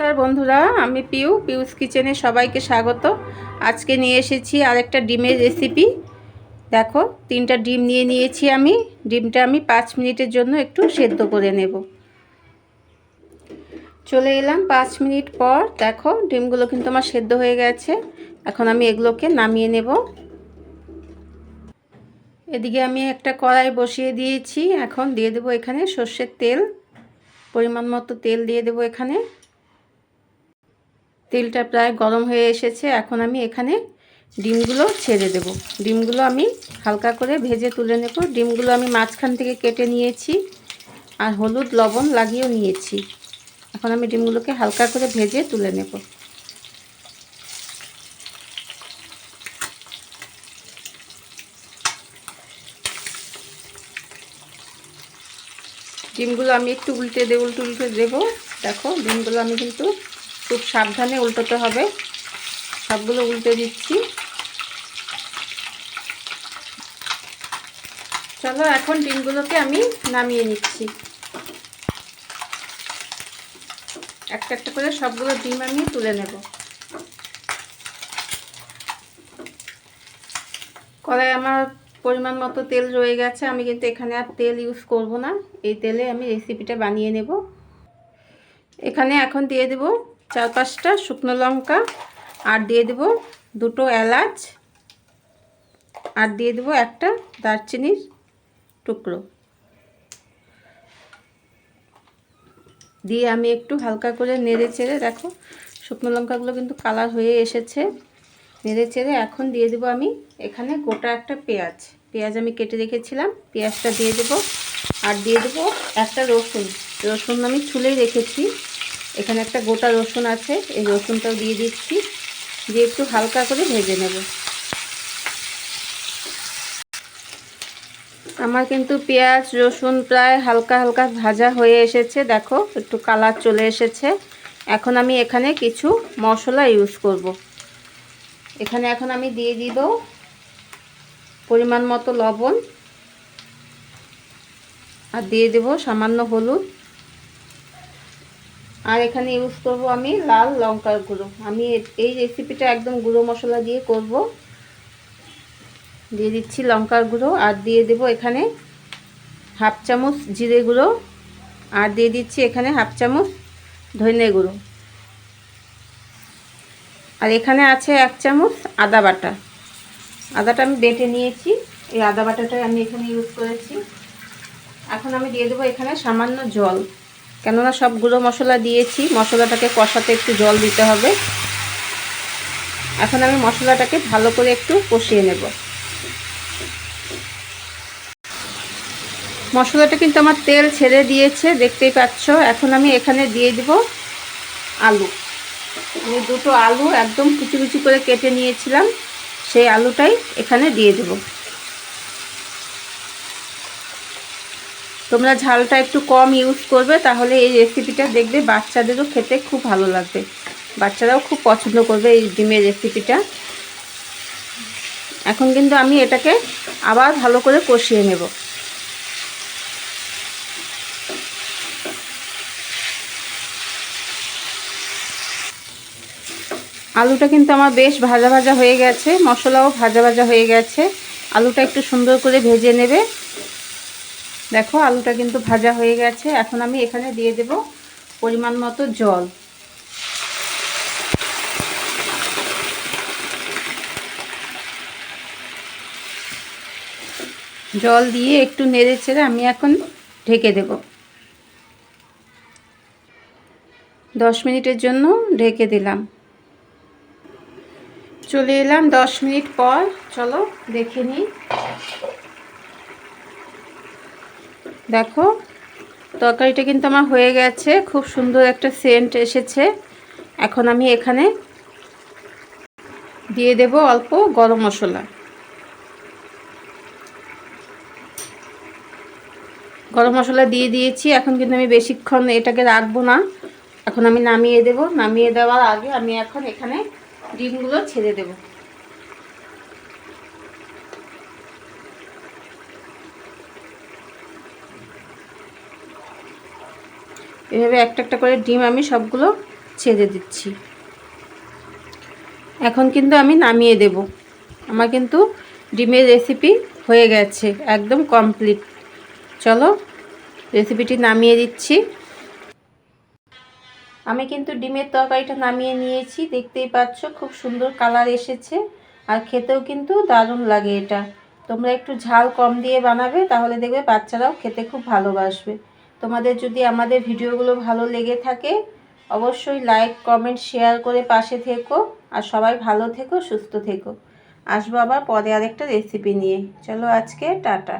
নমস্কার বন্ধুরা, আমি পিউ, পিউস কিচেনে সবাইকে স্বাগত। আজকে নিয়ে এসেছি আরেকটা ডিমের রেসিপি। দেখো, তিনটা ডিম নিয়ে নিয়েছি আমি। ডিমটা আমি পাঁচ মিনিটের জন্য একটু সেদ্ধ করে নেব। চলে এলাম পাঁচ মিনিট পর। দেখো, ডিমগুলো কিন্তু আমার সেদ্ধ হয়ে গেছে। এখন আমি এগুলোকে নামিয়ে নেব। এদিকে আমি একটা কড়াই বসিয়ে দিয়েছি। এখন দিয়ে দেবো এখানে সর্ষের তেল। পরিমাণ মতো তেল দিয়ে দেবো এখানে। তেলটা প্রায় গরম হয়ে এসেছে, এখন আমি এখানে ডিমগুলো ছেড়ে দেব। ডিমগুলো আমি হালকা করে ভেজে তুলে নেব। ডিমগুলো আমি মাঝখান থেকে কেটে নিয়েছি আর হলুদ, লবণ লাগিয়েও নিয়েছি। এখন আমি ডিমগুলোকে হালকা করে ভেজে তুলে নেব। ডিমগুলো আমি একটু উল্টে দেবো উল্টে উল্টে দেবো। দেখো, ডিমগুলো আমি কিন্তু খুব সাবধানে উল্টোতে হবে। সবগুলো উল্টে দিচ্ছি। চলো, এখন ডিমগুলোকে আমি নামিয়ে নিচ্ছি। একটা একটা করে সবগুলো ডিম আমি তুলে নেব। কড়াই আমার পরিমাণ মতো তেল রয়ে গেছে, আমি কিন্তু এখানে আর তেল ইউজ করব না। এই তেলে আমি রেসিপিটা বানিয়ে নেব। এখানে এখন দিয়ে দেব চার পাঁচটা শুকনো লঙ্কা আর দিয়ে দেবো দুটো এলাচ আর দিয়ে দেবো একটা দারচিনির টুকরো। দিয়ে আমি একটু হালকা করে নেড়ে চেড়ে, দেখো শুকনো লঙ্কাগুলো কিন্তু কালার হয়ে এসেছে। নেড়ে চেড়ে এখন দিয়ে দেবো আমি এখানে গোটা একটা পেঁয়াজ। পেঁয়াজ আমি কেটে রেখেছিলাম, পেঁয়াজটা দিয়ে দেবো। আর দিয়ে দেবো একটা রসুন। রসুন আমি ছুলেই রেখেছি। এখানে একটা গোটা রসুন আছে, এই রসুনটাও দিয়ে দিচ্ছি, দিয়ে একটু হালকা করে ভেজে নেব। আমার কিন্তু পেঁয়াজ, রসুন প্রায় হালকা হালকা ভাজা হয়ে এসেছে, দেখো একটু কালার চলে এসেছে। এখন আমি এখানে কিছু মশলা ইউজ করব। এখানে এখন আমি দিয়ে দিব পরিমাণ মতো লবণ, আর দিয়ে দেব সামান্য হলুদ। আর এখানে ইউজ করব আমি লাল লঙ্কার গুঁড়ো। আমি এই রেসিপিটা একদম গুঁড়ো মশলা দিয়ে করব। দিয়ে দিচ্ছি লঙ্কার গুঁড়ো আর দিয়ে দেব এখানে হাফ চামচ জিরে গুঁড়ো। আর দিয়ে দিচ্ছি এখানে হাফ চামচ ধনে গুঁড়ো। আর এখানে আছে এক চামচ আদা বাটা। আদাটা আমি বেটে নিয়েছি। এই আদা বাটাটাই আমি এখানে ইউজ করেছি। এখন আমি দিয়ে দেবো এখানে সামান্য জল। কেননা সব গুঁড়ো মশলা দিয়েছি, মশলাটাকে কষাতে একটু জল দিতে হবে। এখন আমি মশলাটাকে ভালো করে একটু কষিয়ে নেব। মশলাটা কিন্তু আমার তেল ছেড়ে দিয়েছে, দেখতেই পাচ্ছ। এখন আমি এখানে দিয়ে দিব আলু। আমি দুটো আলু একদম কুচি কুচি করে কেটে নিয়েছিলাম, সেই আলুটাই এখানে দিয়ে দেব। তোমরা ঝালটা একটু কম ইউজ করবে, তাহলে এই রেসিপিটা দেখবে বাচ্চাদেরও খেতে খুব ভালো লাগবে। বাচ্চারাও খুব পছন্দ করবে এই ডিমের রেসিপিটা এখন কিন্তু আমি এটাকে আবার ভালো করে কষিয়ে নেব। আলুটা কিন্তু আমার বেশ ভাজা ভাজা হয়ে গেছে, মশলাও ভাজা ভাজা হয়ে গেছে। আলুটা একটু সুন্দর করে ভেজে নেবে। দেখো, আলুটা কিন্তু ভাজা হয়ে গেছে। এখন আমি এখানে দিয়ে দেব পরিমাণ মতো জল। জল দিয়ে একটু নেড়ে ছেড়ে আমি এখন ঢেকে দেব। দশ মিনিটের জন্য ঢেকে দিলাম। চলে এলাম দশ মিনিট পর। চলো, দেখে নিই। দেখো, তরকারিটা কিন্তু আমার হয়ে গেছে। খুব সুন্দর একটা সেন্ট এসেছে। এখন আমি এখানে দিয়ে দেব অল্প গরম মশলা। গরম মশলা দিয়ে দিয়েছি। এখন কিন্তু আমি বেশিক্ষণ এটাকে রাখব না। এখন আমি নামিয়ে দেব। নামিয়ে দেওয়ার আগে আমি এখন এখানে ডিমগুলো ছেড়ে দেব। এভাবে একটা একটা করে ডিম আমি সবগুলো ছেড়ে দিচ্ছি। এখন কিন্তু আমি নামিয়ে দেব। আমার কিন্তু ডিমের রেসিপি হয়ে গেছে, একদম কমপ্লিট চলো রেসিপিটি নামিয়ে দিচ্ছি। আমি কিন্তু ডিমের তরকারিটা নামিয়ে নিয়েছি, দেখতেই পাচ্ছ খুব সুন্দর কালার এসেছে। আর খেতেও কিন্তু দারুণ লাগে এটা। তোমরা একটু ঝাল কম দিয়ে বানাবে, তাহলে দেখবে বাচ্চারাও খেতে খুব ভালোবাসবে। তোমাদের যদি আমাদের ভিডিওগুলো ভালো লেগে থাকে, অবশ্যই লাইক কমেন্ট শেয়ার করে পাশে থেকো। আর সবাই ভালো থেকো, সুস্থ থেকো। আসব আবার পরে আরেকটা রেসিপি নিয়ে। চলো আজকে টাটা।